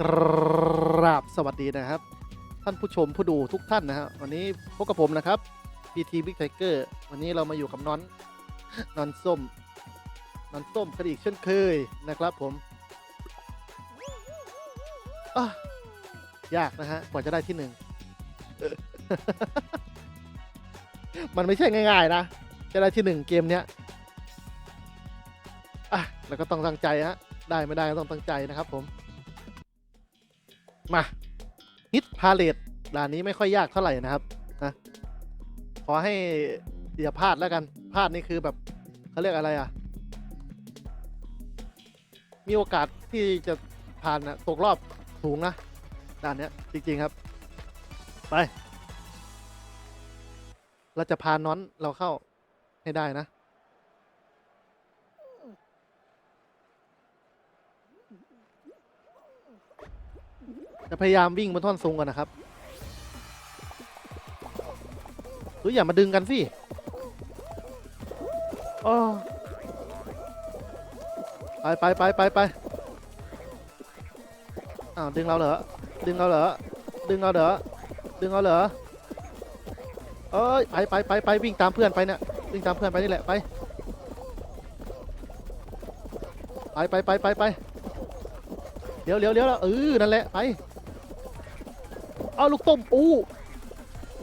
กราบสวัสดีนะครับ ท่านผู้ชมผู้ดูทุกท่านนะฮะวันนี้พบกับผมนะครับ PT Big Tiger วันนี้เรามาอยู่กับนอนนอนส้มนอนส้มกันอีกเช่นเคยนะครับผมยากนะฮะกว่าจะได้ที่หนึ่งมันไม่ใช่ง่าย ๆ นะจะได้ที่หนึ่งเกมเนี้ยอะแล้วก็ต้องตั้งใจฮะได้ไม่ได้ก็ต้องตั้งใจนะครับผม มาฮิตพาเลตด่านนี้ไม่ค่อยยากเท่าไหร่นะครับนะขอให้อย่าพลาดแล้วกันพลาดนี่คือแบบเขาเรียกอะไรอะ มีโอกาสที่จะผ่านนะตกรอบสูงนะด่านเนี้ยจริงๆครับ ไป เราจะพาน้อนเราเข้าให้ได้นะ จะพยายามวิ่งบนท่อนสูงก่อนนะครับหรืออย่ามาดึงกันสิอ้อไปไปไปไปไปอ้าวดึงเราเหรอ ดึงเราเหรอ ดึงเราเหรอ ดึงเราเหรอ เอ้ยไปไปไปไปวิ่งตามเพื่อนไปเนี่ยวิ่งตามเพื่อนไปนี่แหละไป ไปไปไปไปไปเดี๋ยวเดี๋ยวเดี๋ยวเออนั่นแหละไป เอาลูกต้มอู้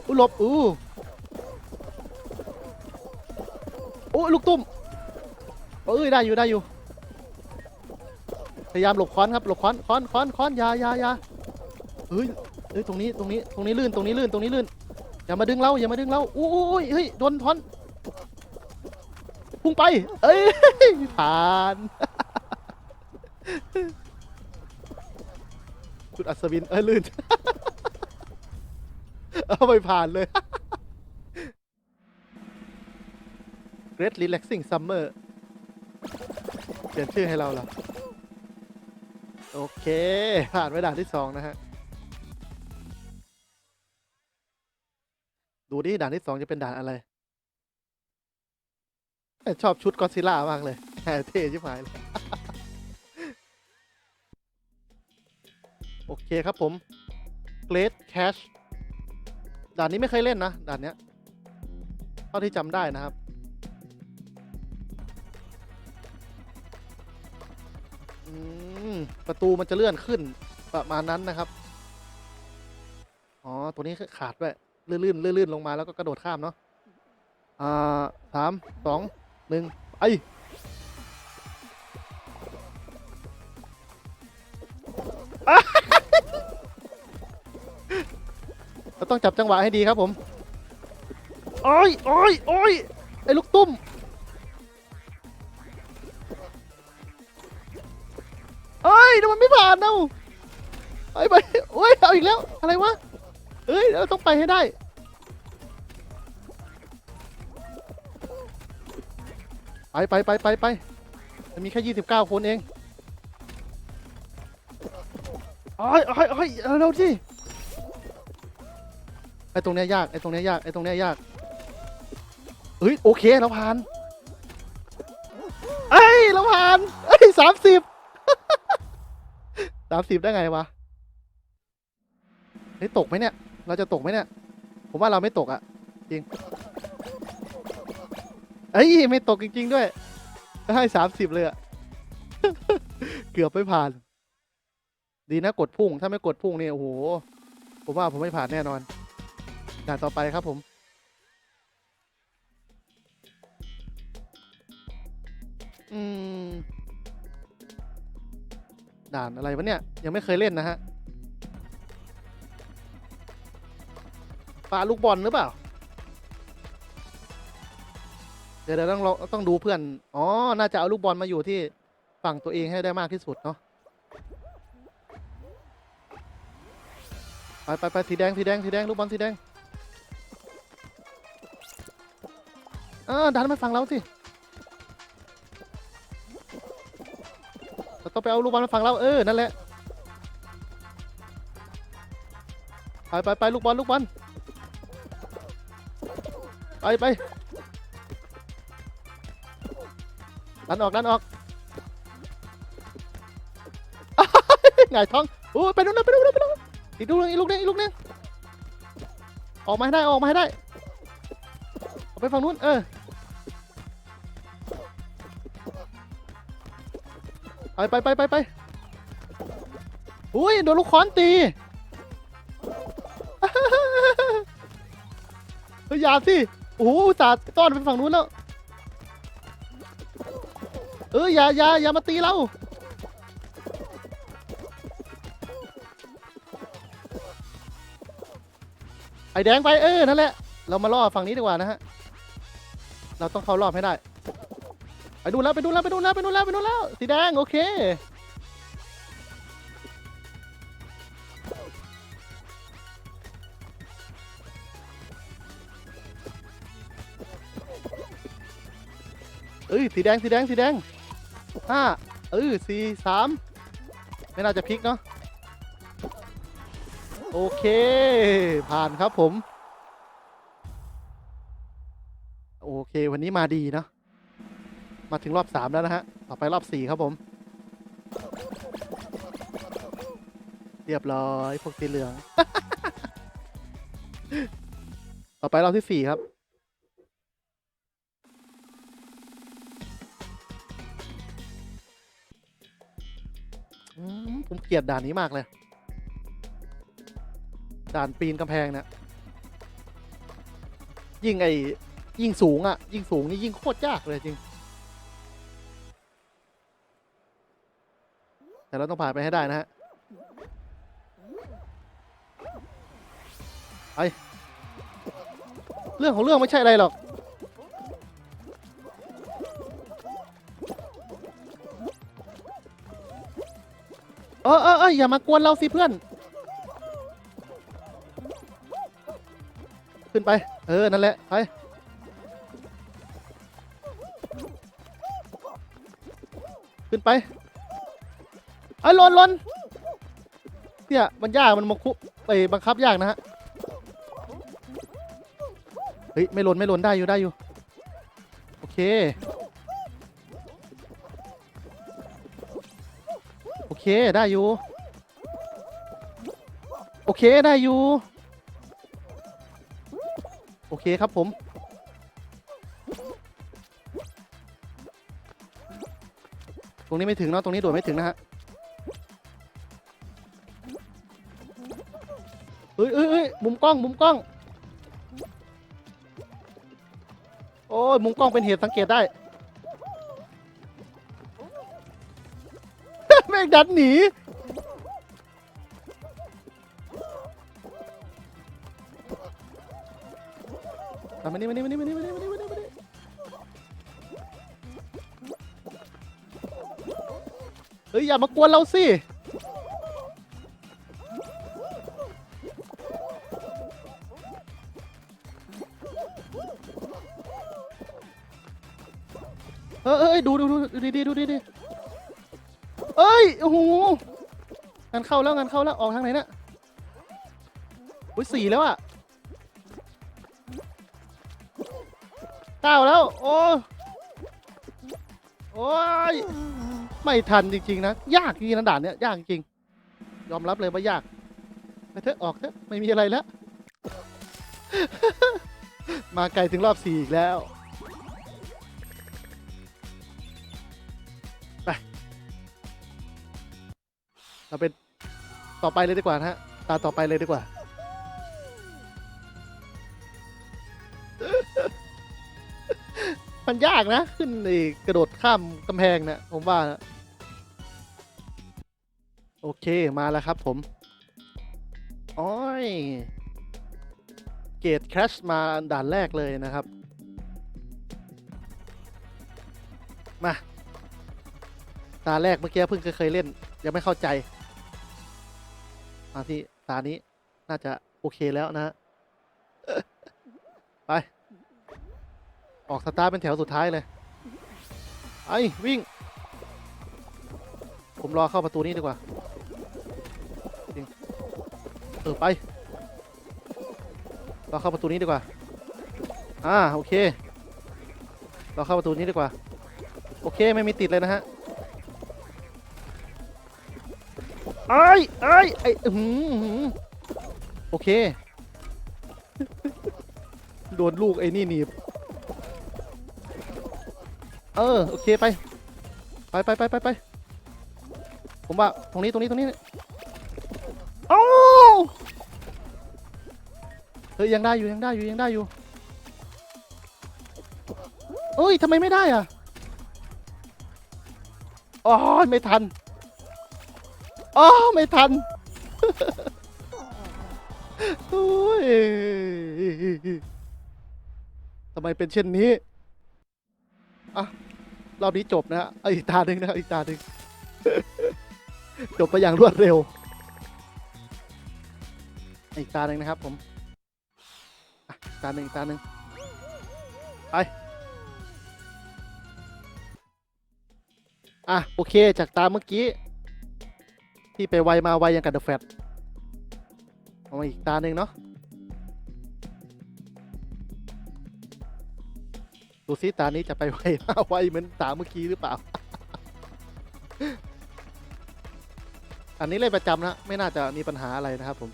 อู้หลบอู้โอ้ลูกตุ้มเอ้ยได้อยู่ได้อยู่ พยายามหลบค้อนครับหลบค้อนค้อนค้อนค้อนยายายาเฮ้ยเฮ้ยตรงนี้ตรงนี้ตรงนี้ลื่นตรงนี้ลื่นตรงนี้ลื่นอย่ามาดึงเราอย่ามาดึงเราอู้อู้เฮ้ยโดนท้อนพุ่งไป เอ้ยผ่านคุณอัศวินเอ้ยลื่น เอาไปผ่านเลย Great Relaxing Summer เปลี่ยนชื่อให้เราเหรอ โอเค ผ่านไปด่านที่สองนะฮะ ดูดิด่านที่สองจะเป็นด่านอะไร ชอบชุดก็ซิล่ามากเลยแหมเท่ชิบหายเลย โอเคครับผม Great Cash ด่านนี้ไม่เคยเล่นนะด่านเนี้ยเท่าที่จำได้นะครับ อืม ประตูมันจะเลื่อนขึ้นประมาณนั้นนะครับ อ๋อ ตัวนี้ขาดด้วยลื่นๆลื่นๆลงมาแล้วก็กระโดดข้ามเนาะ อ่าสามสองหนึ่งไป ต้องจับจังหวะให้ดีครับผมโอ้ยโอ้ยโอ้ยไอ้ลูกตุ้มเอ้ยทำไมไม่ผ่านเอ้าไปไปโอ้ยเอาอีกแล้วอะไรวะเอ้ยเราต้องไปให้ได้ไปไปไปไปไปมันมีแค่ยี่สิบเก้าคนเองโอ้ยอ้ยอ้ยเอาเร็วสิไอ้ตรงเนี้ยยากไอ้ตรงเนี้ยยากไอ้ตรงเนี้ยยากเฮ้ยโอเคเราผ่านเอ้ยเราผ่านเอ้ยสามสิบสามสิบได้ไงวะเฮ้ยตกไหมเนี่ย เราจะตกไหมเนี่ย ผมว่าเราไม่ตกอะจริงเอ้ยไม่ตกจริง ๆ ด้วยให้สามสิบเลยอะเกือบไม่ผ่าน ดีนะกดพุ่ง ถ้าไม่กดพุ่งเนี่ยโอ้โห ผมว่าผมไม่ผ่านแน่นอน ด่านต่อไปครับผมอืมด่านอะไรวะเนี่ย ยังไม่เคยเล่นนะฮะปลาลูกบอลหรือเปล่า เดี๋ยวเดี๋ยวต้องต้องดูเพื่อน อ๋อ น่าจะเอาลูกบอลมาอยู่ที่ฝั่งตัวเองให้ได้มากที่สุดเนาะ ไปไปไปสีแดงสีแดงสีแดงลูกบอลสีแดง เออดันมาฝั่งเราสิเราต้องไปเอาลูกบอลมาฝั่งเราเออนั่นแหละไปไปไปลูกบอลลูกบอลไปไปดันออกดันออกหงายท้องโอ้ยไปนู่นไปนู่นไปนู่นอีกลูกนึงอีกลูกนึงอีกลูกนึงออกมาให้ได้ออกมาให้ได้เอาไปฝั่งนู้นเออ ไปไปไปไปไปอุ้ยโดนลูกค้อนตีเฮ้ยอย่าสิโอ้โหอุตส่าต้อนไปฝั่งนู้นแล้ว เอออย่าอย่าอย่ามาตีเราไอแดงไปเออนั่นแหละ เรามาล่อฝั่งนี้ดีกว่านะฮะ เราต้องเข้ารอบให้ได้ ไปดูแล้วไปดูแล้วไปดูแล้วไปดูแล้วไปดูแล้วสีแดงโอเคเอ้ยสีแดงสีแดงสีแดงห้าเออสี่สามไม่น่าจะพลิกเนาะโอเค ผ่านครับผม โอเควันนี้มาดีเนาะ มาถึงรอบสามแล้วนะฮะ ต่อไปรอบสี่ครับผม เรียบร้อยพวกสีเหลือง ต่อไปรอบที่สี่ครับ ผมเกลียดด่านนี้มากเลย ด่านปีนกำแพงเนี่ยยิ่งไอ้ยิ่งสูงอะ ยิ่งสูงนี่ยิ่งโคตรยากเลยจริง แต่เราต้องผ่านไปให้ได้นะฮะไปเรื่องของเรื่องไม่ใช่อะไรหรอก เออเออเอออย่ามากวนเราสิเพื่อน ขึ้นไป เออ นั่นแหละ ไปขึ้นไป อ้ยลนลนเนี่ยมันยากมันมาคุไปบังคับยากนะฮะเฮ้ยไม่ลนไม่ลนได้อยู่ได้อยู่โอเคโอเคได้อยู่โอเคได้อยู่โอเคครับผมตรงนี้ไม่ถึงเนาะตรงนี้โดดไม่ถึงนะฮะ กล้อง มุมกล้อง โอ้ยมุมกล้องเป็นเหตุสังเกตได้ แม่งดันหนี มานี่มานี่มานี่มานี่มานี่มานี่มานี่มานี่เฮ้ยอย่ามากวนเราสิ ดูดูดูดูดีดีดูดีดีเอ้ยโอ้โหงานเข้าแล้วงานเข้าแล้วออกทางไหนเนี่ยอุ้ยสี่แล้วอะเก้าแล้ว โอ้โอ้ยไม่ทันจริงๆนะ ยากจริงนะด่านเนี้ยยากจริง ยอมรับเลยว่ายากไปเถอะออกเถอะไม่มีอะไรแล้ว มาไกลถึงรอบสี่อีกแล้ว เราเป็นต่อไปเลยดีกว่านะฮะ ตาต่อไปเลยดีกว่า มันยากนะ ขึ้นไอ้กระโดดข้ามกำแพงเนี่ยผมว่านะโอเคมาแล้วครับผมโอ้ยเกตแคชมาด่านแรกเลยนะครับ มาตาแรกเมื่อกี้เพิ่งเคยเล่น ยังไม่เข้าใจ มาที่ตานี้ น่าจะโอเคแล้วนะ ไป ออกสตาร์เป็นแถวสุดท้ายเลย ไอ้วิ่ง ผมรอเข้าประตูนี้ดีกว่าจริงเออไป รอเข้าประตูนี้ดีกว่า อ่าโอเค รอเข้าประตูนี้ดีกว่า โอเคไม่มีติดเลยนะฮะ เอ้ยเอ้ยไอ้อื้อหือโอเค โดนลูกไอ้นี่หนีบ เออ โอเคไป ไปไปไปไปไปผมว่าตรงนี้ตรงนี้ตรงนี้โอ้เฮ้ยยังได้อยู่ยังได้อยู่ยังได้อยู่เอ้ยทำไมไม่ได้อะอ๋อไม่ทัน อ๋อไม่ทันโอ้ยทำไมเป็นเช่นนี้ อะ รอบนี้จบนะฮะอีกตาหนึ่งนะครับอีกตาหนึ่งจบไปอย่างรวดเร็ว อีกตาหนึ่งนะครับผมตาหนึ่งตาหนึ่งไป อะ โอเค จากตาเมื่อกี้ ที่ไปไวมาไวยังกับเดอะแฟตเอามาอีกตาหนึ่งเนาะดูซิตานี้จะไปไวมาไวเหมือนตาเมื่อกี้หรือเปล่า อันนี้เล่นประจำนะ ไม่น่าจะมีปัญหาอะไรนะครับผม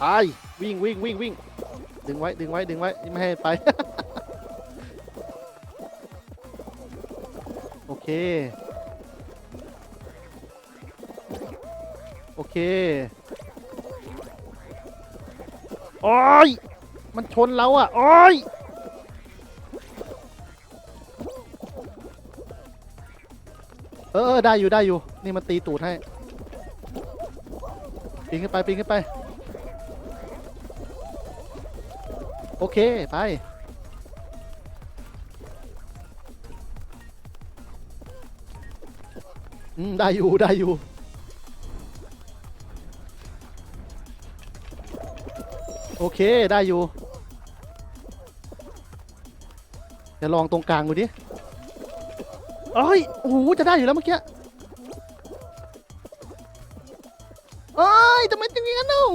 ไปวิ่งวิ่งวิ่งวิ่งดึงไว้ดึงไว้ดึงไว้ไม่ให้ไป โอเค โอเคโอ้ยมันชนเราอะโอ้ยเออเออได้อยู่ได้อยู่ นี่มันตีตูดให้ปีนขึ้นไปปีนขึ้นไป โอเค ไป อืม ได้อยู่ ได้อยู่ โอเค ได้อยู่จะลองตรงกลางดูดิเอ้ย โอ้โห จะได้อยู่แล้วเมื่อกี้เอ้ยทำไมเป็นอย่างนั้นเนาะ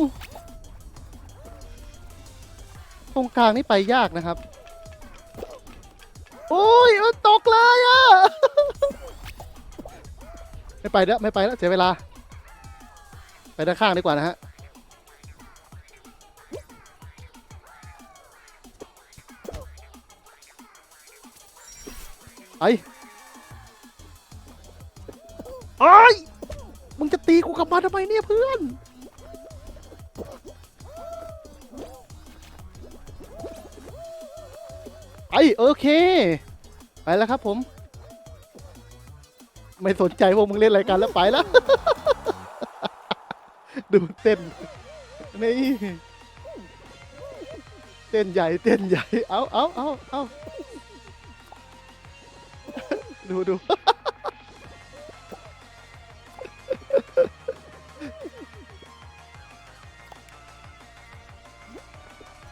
ตรงกลางนี่ไปยากนะครับ โอ้ยมันตกเลยอะไม่ไปแล้วไม่ไปแล้วเสียเวลา ไปด้านข้างดีกว่านะฮะไอ้ไอ้ยมึงจะตีกูกลับมาทำไมเนี่ยเพื่อน โอเค ไปแล้วครับผม ไม่สนใจพวกมึงเล่นรายการแล้วไปแล้ว ดูเต้น นี่ เต้นใหญ่เต้นใหญ่ เอาเอาเอาเอาดูดู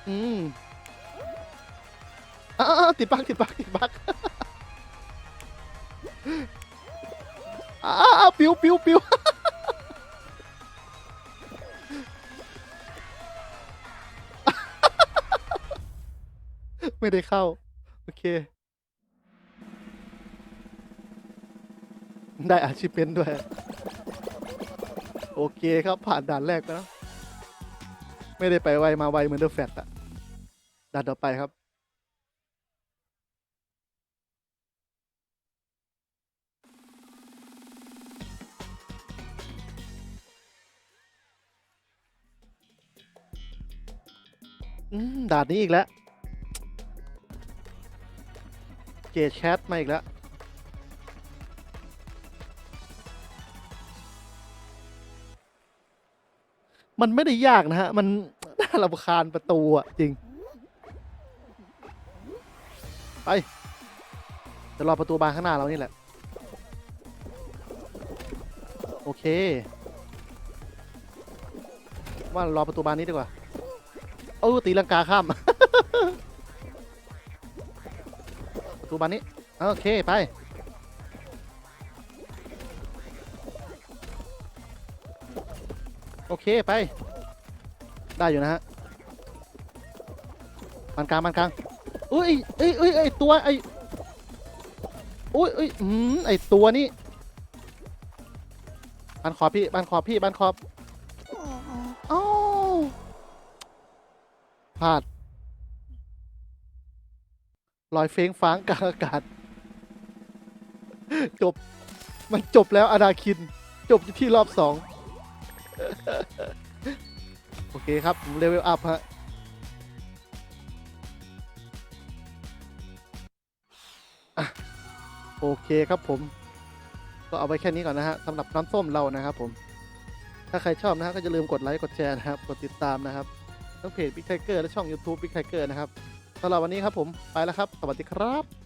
อืม อ้าวติดบักติดบักติดบักอ้าวปิวปิวปิวไม่ได้เข้า โอเค ได้อาชีพเป็นด้วย โอเคครับผ่านด่านแรกไปแล้ว ไม่ได้ไปไวมาไวเหมือนเดอะแฟตอะด่านต่อไปครับ ด่านนี้อีกแล้วเกจแคทมาอีกแล้วมันไม่ได้ยากนะฮะ มันน่ารำคาญประตูอะจริง ไปจะรอประตูบานข้างหน้าเรานี่แหละ โอเค ว่า รอประตูบานนี้ดีกว่า เออตีลังกาข้ามประตูบานนี้ โอเค ไป โอเค ไป ได้อยู่นะฮะปานกลางปานกลางเอ้ยเอ้ยเอ้ยเอ้ยตัวไออุ้ยเอ้ยอืมไอตัวนี้บานขอพี่บานขอพี่บานขอบ พลาดลอยเฟ้งฟ้างกลางอากาศ จบ มันจบแล้วอนาคิน จบที่รอบสองโอเคครับผมเลเวลอัพฮะโอเคครับผม ก็เอาไปแค่นี้ก่อนนะฮะสำหรับน้ำส้มเรานะครับผม ถ้าใครชอบนะฮะก็อย่าลืมกดไลค์ กดแชร์นะครับ กดติดตามนะครับ ทั้งเพจ Big Tiger และช่อง YouTube Big Tiger นะครับสำหรับวันนี้ครับผมไปแล้วครับ สวัสดีครับ